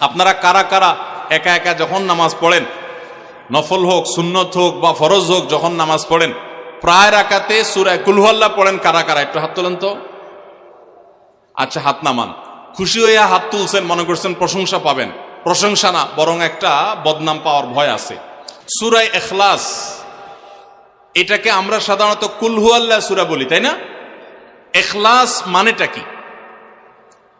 আপনারা কারা কারা একা একা যখন নামাজ পড়েন, নফল হোক, সুন্নত হোক বা ফরজ হোক, যখন নামাজ পড়েন, প্রায় রাকাতে সুরায় কুলহল্লা পড়েন কারা কারা? একটু হাত তোলেন তো। আচ্ছা হাত নামান। খুশি হইয়া হাত তুলছেন, মনে করছেন প্রশংসা পাবেন। প্রশংসা না, বরং একটা বদনাম পাওয়ার ভয় আছে। সুরায় এখলাস এটাকে আমরা সাধারণত কুলহুয়াল্লা সুরা বলি, তাই না? এখলাস মানেটা কি?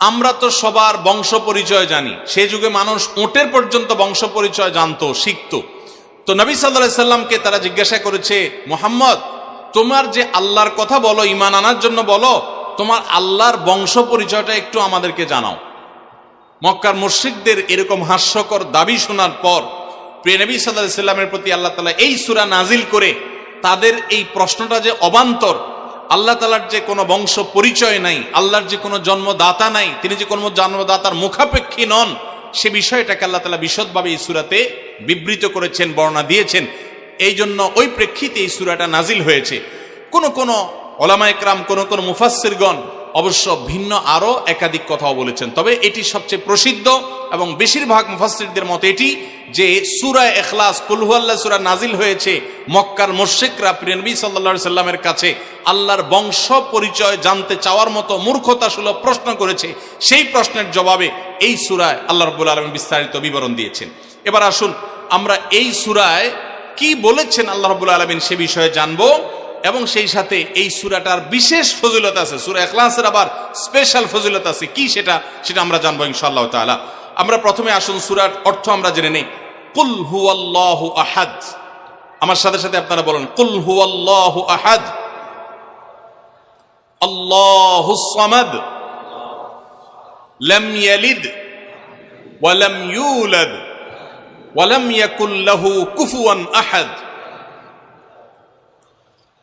আমরা তো সবার বংশ পরিচয় জানি। সে যুগে মানুষ ওটের পর্যন্ত বংশ পরিচয় জানতো, শিখত। তো নবী সাল্লাহ সাল্লামকে তারা জিজ্ঞাসা করেছে, মোহাম্মদ, তোমার যে আল্লাহর কথা বলো ইমান আনার জন্য বলো, তোমার আল্লাহর বংশ পরিচয়টা একটু আমাদেরকে জানাও। মক্কার মুশ্রিকদের এরকম হাস্যকর দাবি শোনার পর প্রিয় নবী সাল্লাহ সাল্লামের প্রতি আল্লাহ তালা এই সুরা নাজিল করে তাদের এই প্রশ্নটা যে অবান্তর আল্লাহ তালার যে কোনো বংশ পরিচয় নাই, আল্লাহর যে কোনো জন্মদাতা নাই, তিনি যে কোনো জন্মদাতার মুখাপেক্ষী নন, সে বিষয়টাকে আল্লাহ তালা বিশদভাবে এই সুরাতে বিবৃত করেছেন, বর্ণনা দিয়েছেন। এই জন্য ওই প্রেক্ষিতে এই সুরাটা নাজিল হয়েছে। কোন কোন ওলামা একরাম, কোন কোন মুফাসিরগণ অবশ্য ভিন্ন আরও একাধিক কথাও বলেছেন। তবে এটি সবচেয়ে প্রসিদ্ধ এবং বেশিরভাগ মুফাসিরদের মতে এটি যে সুরা এখলাস কুলহুয়াল্লাহ সুরা নাজিল হয়েছে, মক্কার মোর্শেকরা প্রিয়নবী সাল্লা সাল্লামের কাছে আল্লাহর বংশ পরিচয় জানতে চাওয়ার মতো মূর্খতা সুলভ প্রশ্ন করেছে। সেই প্রশ্নের জবাবে এই সুরায় আল্লাহ রবুল আলম বিস্তারিত বিবরণ দিয়েছেন। এবার আসুন, আমরা এই সুরায় কি বলেছেন আল্লাহ রবুল আলমিন সে বিষয়ে জানব এবং সেই সাথে এই সুরাটার বিশেষ ফজিলত আছে। সুরা এখলাসের আবার স্পেশাল ফজিলত আছে। কি সেটা সেটা আমরা জানব ইনশাআল্লাহ তাআলা। আমরা প্রথমে আসুন সুরার অর্থ আমরা জেনে নেই। কুল হুয়াল্লাহু আহাদ। আমার সাথে সাথে আপনারা বলেন, কুল হুয়াল্লাহু আহাদ। আল্লাহু সামাদ। লাম ইয়ালিদ। ওয়া লাম ইউলাদ। ওয়া লাম ইয়াকুল লাহু কুফুয়ান আহাদ।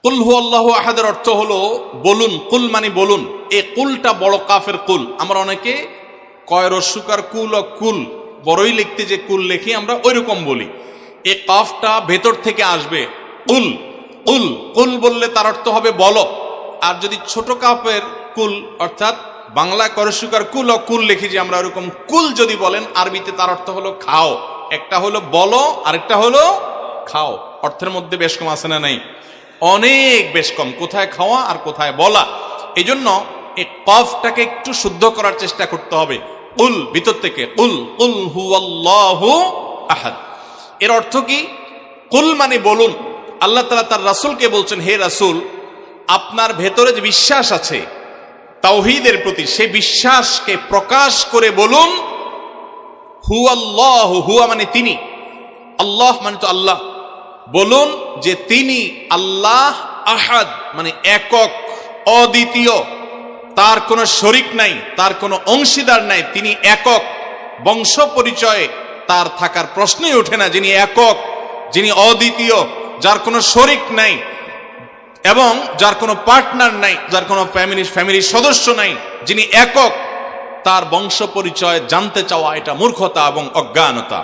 কুল হু আল্লাহ আহাদের অর্থ হলো, বলুন, কুল মানে বলুন। এই কুলটা বড় কাফের কুল। আমরা অনেকে কয় রস্যুকার কুল ও কুল, বড়ই লিখতে যে কুল লেখি, আমরা ওই রকম বলি। এই কাফটা ভেতর থেকে আসবে, কুল কুল কুল বললে তার অর্থ হবে বলো। আর যদি ছোট কাপের কুল, অর্থাৎ বাংলা করসুকার কুল ও কুল লিখি যে আমরা ওরকম কুল যদি বলেন, আরবিতে তার অর্থ হলো খাও। একটা হলো বলো, আরেকটা হলো খাও। অর্থের মধ্যে বেশ কম আছে না নাই? অনেক বেশ কম। কোথায় খাওয়া আর কোথায় বলা? এই জন্য এই কফটাকে একটু শুদ্ধ করার চেষ্টা করতে হবে। উল, ভিতর থেকে উল উল হু আহাদ। এর অর্থ কি? কুল মানে বলুন। আল্লাহ তালা তার রাসুলকে বলছেন, হে রাসুল, আপনার ভেতরে যে বিশ্বাস আছে, তাওহিদের প্রতি সে বিশ্বাসকে প্রকাশ করে বলুন হু আল্লাহ হুয়া মানে তিনি। আল্লাহ মানে তো আল্লাহ। বলুন যে তিনি আল্লাহ আহাদ মানে একক, অদ্বিতীয়। তার কোনো শরিক নাই, তার কোনো অংশীদার নাই, তিনি একক। বংশ পরিচয়ে তার থাকার প্রশ্নই ওঠে না, যিনি একক, যিনি অদ্বিতীয়, যার কোনো শরিক নাই এবং যার কোনো পার্টনার নাই, যার কোনো ফ্যামিলি ফ্যামিলির সদস্য নাই, যিনি একক, তার বংশ পরিচয় জানতে চাওয়া এটা মূর্খতা এবং অজ্ঞানতা।